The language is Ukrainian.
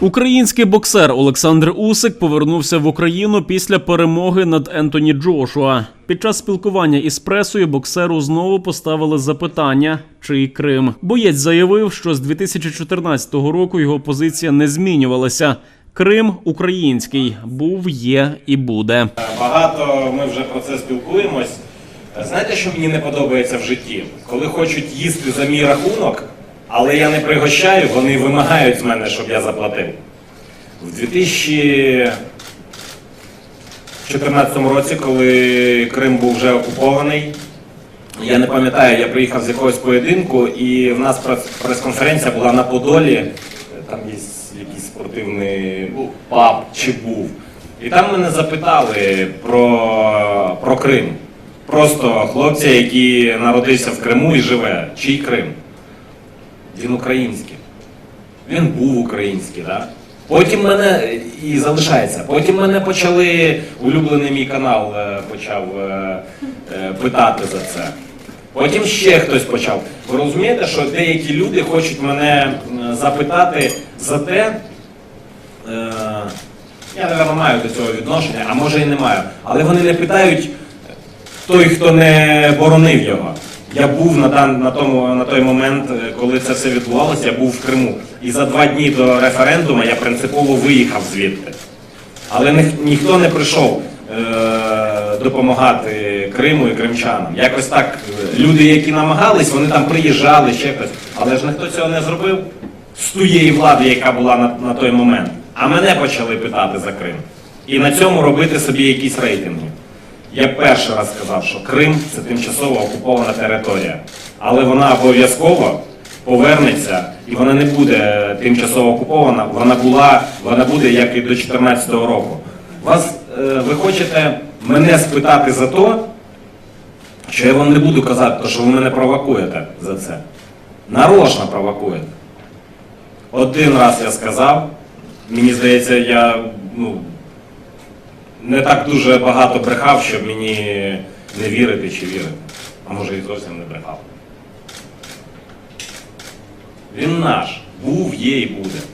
Український боксер Олександр Усик повернувся в Україну після перемоги над Ентоні Джошуа. Під час спілкування із пресою боксеру знову поставили запитання, чий Крим. Боєць заявив, що з 2014 року його позиція не змінювалася. Крим український був, є і буде. Багато ми вже про це спілкуємось. Знаєте, що мені не подобається в житті? Коли хочуть їсти за мій рахунок, але я не пригощаю, вони вимагають з мене, щоб я заплатив. В 2014 році, коли Крим був вже окупований, я не пам'ятаю, я приїхав з якогось поєдинку, і в нас прес- прес-конференція була на Подолі. Там є якийсь спортивний паб чи був. І там мене запитали про, про Крим. Просто хлопця, який народився в Криму і живе. Чий Крим? Він український. Він був український, так? Потім мене і залишається. Потім мене почали, улюблений мій канал е, почав е, е, питати за це. Потім ще хтось почав. Ви розумієте, що деякі люди хочуть мене запитати за те, я не маю до цього відношення, а може і не маю. Але вони не питають той, хто не боронив його. Я був на, дан- на, тому, на той момент, е, коли це все відбувалося, я був в Криму. І за два дні до референдуму я принципово виїхав звідти. Але ні, ніхто не прийшов е, допомагати Криму і кримчанам. Якось так е, люди, які намагались, вони там приїжджали, ще хтось. Але ж ніхто цього не зробив з тієї влади, яка була на, на той момент. А мене почали питати за Крим. І на цьому робити собі якісь рейтинги. Я перший раз сказав, що Крим це тимчасово окупована територія, але вона обов'язково повернеться і вона не буде тимчасово окупована. Вона була, вона буде як і до 2014 року. Вас е, ви хочете мене спитати за то, що я вам не буду казати, що ви мене провокуєте за це. Нарочно провокуєте. Один раз я сказав, мені здається, я ну, не так дуже багато брехав, щоб мені не вірити чи вірити. А може і зовсім не брехав. Він наш. Був, є і буде.